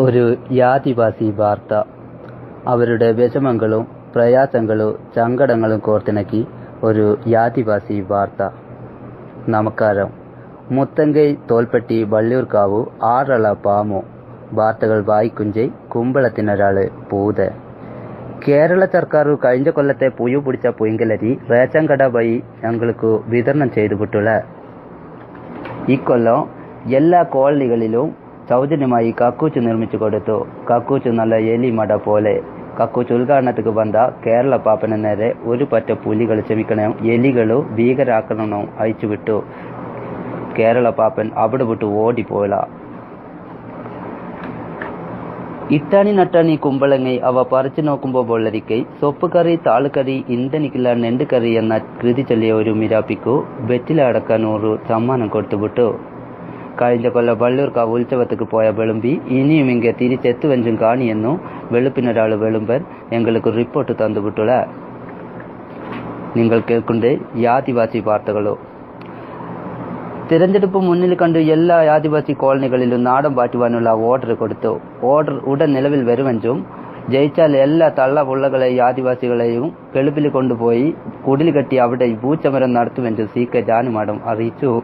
ഒരു യാദിവാസി വാർത്ത അവരുടെ വിഷമങ്ങളും പ്രയാസങ്ങളും സങ്കടങ്ങളും കോർത്തിണക്കി ഒരു യാദിവാസി വാർത്ത നമസ്കാരം മുത്തങ്കൈ തോൽപ്പെട്ടി വള്ളിയൂർക്കാവു ആറള പാമു വാർത്തകൾ വായിക്കുഞ്ചൈ കുമ്പളത്തിനൊരാള് പൂത് കേരള സർക്കാർ കഴിഞ്ഞ കൊല്ലത്തെ പുയു പിടിച്ച പുയങ്കലരി റേഷൻ കട വഴി ഞങ്ങൾക്ക് വിതരണം ചെയ്തുവിട്ടുള്ള ഇക്കൊല്ലം എല്ലാ കോളനികളിലും സൗജന്യമായി കക്കൂച്ച് നിർമ്മിച്ചു കൊടുത്തു. കക്കൂച്ച് നല്ല എലി മട പോലെ. കക്കൂച്ച് ഉദ്ഘാടനത്തിക്ക് വന്ന കേരള പാപ്പന് നേരെ ഒരു പറ്റ പുലികൾ ക്ഷമിക്കണം. എലികളും ഭീകരാക്രമണവും അയച്ചുവിട്ടു കേരള പാപ്പൻ അവിടെ വിട്ട് ഓടിപ്പോയില്ല ഇട്ടാണി നട്ടാണി കുമ്പളങ്ങൈ അവ പറിച്ചു നോക്കുമ്പോൾ വെള്ളരിക്കൈ സൊപ്പ് കറി താളുകറി ഇന്ധനിക്കില്ല നെണ്ടുകറി എന്ന കൃതി ചൊല്ലിയ ഒരു മിരാപ്പിക്കു ബെറ്റിലടക്കാൻ ഒരു സമ്മാനം കൊടുത്തുവിട്ടു കഴിഞ്ഞ കൊല്ലം വള്ളിയൂർക്കാവ് ഉത്സവത്തിക്ക് പോയ വെളുമ്പി ഇനിയും ഇങ്ങെ തിരിച്ചെത്തുവെഞ്ചും കാണിയെന്നു വെളുപ്പിനൊരാൾ വെളുമ്പൻ എങ്ങൾക്ക് റിപ്പോർട്ട് തന്നുവിട്ടുള്ള നിങ്ങൾ കേൾക്കുണ്ട് ആദിവാസി വാർത്തകളോ? തിരഞ്ഞെടുപ്പ് മുന്നിൽ കണ്ട് എല്ലാ ആദിവാസി കോളനികളിലും നാടൻ പാറ്റുവാനുള്ള ഓർഡർ കൊടുത്തു. ഓർഡർ ഉടൻ നിലവിൽ വരുമെഞ്ചും ജയിച്ചാൽ എല്ലാ തള്ള പുള്ളകളെയും ആദിവാസികളെയും കെളുപ്പിൽ കൊണ്ടുപോയി കുടിൽ കെട്ടി അവിടെ പൂച്ചമരം നടത്തുമെന്ന് സി കെ ജാനുമാടം അറിയിച്ചു.